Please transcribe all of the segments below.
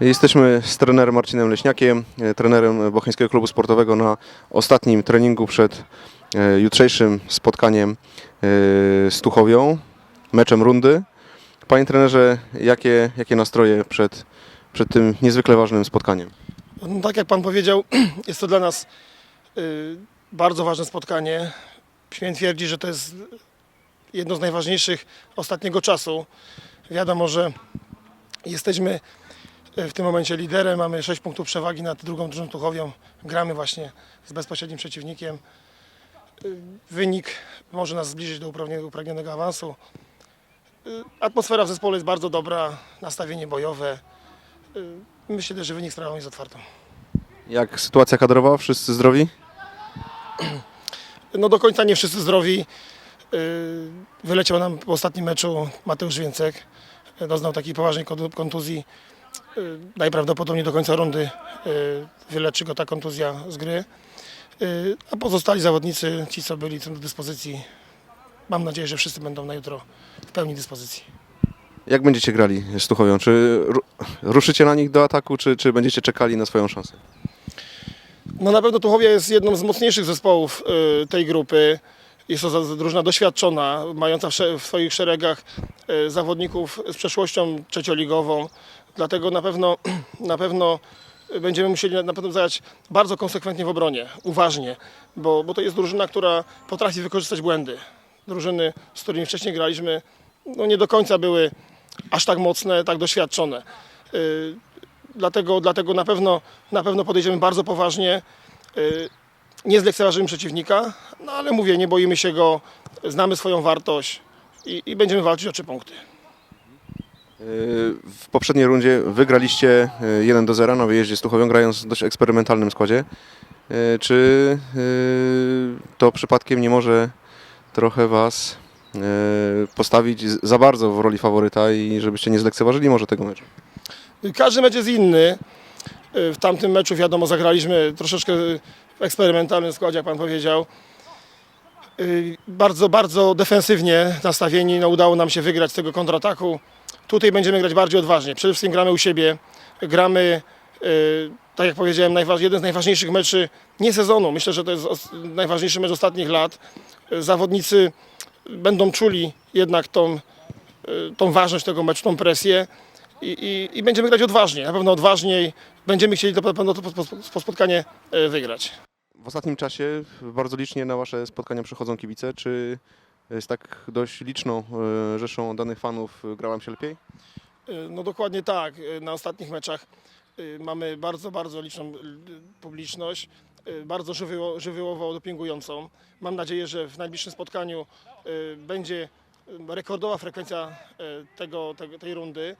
Jesteśmy z trenerem Marcinem Leśniakiem, e, trenerem Bocheńskiego Klubu Sportowego na ostatnim treningu przed e, jutrzejszym spotkaniem e, z Tuchowią, meczem rundy. Panie trenerze, jakie, jakie nastroje przed, przed tym niezwykle ważnym spotkaniem? No, tak jak Pan powiedział, jest to dla nas y, bardzo ważne spotkanie. Śmiem twierdzić, że to jest jedno z najważniejszych ostatniego czasu. Wiadomo, że jesteśmy w tym momencie liderem, mamy 6 punktów przewagi nad drugą drużyną Tuchowią. Gramy właśnie z bezpośrednim przeciwnikiem. Y, Wynik może nas zbliżyć do upragnionego, awansu. Y, Atmosfera w zespole jest bardzo dobra, nastawienie bojowe. Myślę, że wynik sprawą jest otwartą. Jak sytuacja kadrowa? Wszyscy zdrowi? No do końca nie wszyscy zdrowi. Wyleciał nam po ostatnim meczu Mateusz Więcek. Doznał takiej poważnej kon- kontuzji. Yy, Najprawdopodobniej do końca rundy yy, wyleczy go ta kontuzja z gry. Yy, A pozostali zawodnicy, ci co byli są do dyspozycji, mam nadzieję, że wszyscy będą na jutro w pełni dyspozycji. Jak będziecie grali z Tuchowią? Czy ru- ruszycie na nich do ataku, czy, czy będziecie czekali na swoją szansę? No na pewno Tuchowia jest jedną z mocniejszych zespołów y, tej grupy. Jest to drużyna doświadczona, mająca w, swoich szeregach y, zawodników z przeszłością trzecioligową. Dlatego na pewno, na pewno będziemy musieli na- pewno zagrać bardzo konsekwentnie w obronie, uważnie, bo, bo to jest drużyna, która potrafi wykorzystać błędy. Drużyny, z którymi wcześniej graliśmy, no nie do końca były aż tak mocne, tak doświadczone. Y, Dlatego, dlatego na, pewno, na pewno podejdziemy bardzo poważnie. Y, Nie zlekceważymy przeciwnika, no ale mówię, nie boimy się go, znamy swoją wartość i, i będziemy walczyć o trzy punkty. W poprzedniej rundzie wygraliście e, 1 do 0 na wyjeździe z Tuchowią, grając w dość eksperymentalnym składzie. E, Czy to przypadkiem nie może trochę Was postawić za bardzo w roli faworyta i żebyście nie zlekceważyli może tego meczu? Każdy mecz jest inny. Y, W tamtym meczu, wiadomo, zagraliśmy troszeczkę w eksperymentalnym składzie, jak Pan powiedział. Y, Bardzo, bardzo defensywnie nastawieni. No, udało nam się wygrać z tego kontrataku. Tutaj będziemy grać bardziej odważnie. Przede wszystkim gramy u siebie. Gramy, y, tak jak powiedziałem, jeden z najważniejszych meczy nie sezonu. Myślę, że to jest najważniejszy mecz ostatnich lat. Y, Zawodnicy będą czuli jednak tą, y, tą ważność tego meczu, tą presję i, i, i będziemy grać odważnie, na pewno odważniej. Będziemy chcieli to pewno to po, po, po spotkanie e, wygrać. W ostatnim czasie bardzo licznie na Wasze spotkania przychodzą kibice. Czy z tak dość liczną e, rzeszą danych fanów e, grałem się lepiej? E, No dokładnie tak. Na ostatnich meczach mamy bardzo, bardzo liczną publiczność, bardzo żywioło, żywiołowo dopingującą. Mam nadzieję, że w najbliższym spotkaniu będzie rekordowa frekwencja tego, tej rundy.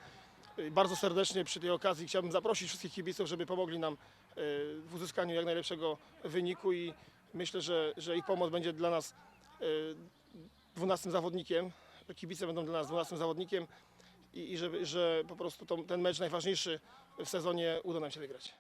Bardzo serdecznie przy tej okazji chciałbym zaprosić wszystkich kibiców, żeby pomogli nam w uzyskaniu jak najlepszego wyniku i myślę, że, że ich pomoc będzie dla nas 12 zawodnikiem, kibice będą dla nas 12 zawodnikiem i, i że, że po prostu to, ten mecz najważniejszy w sezonie uda nam się wygrać.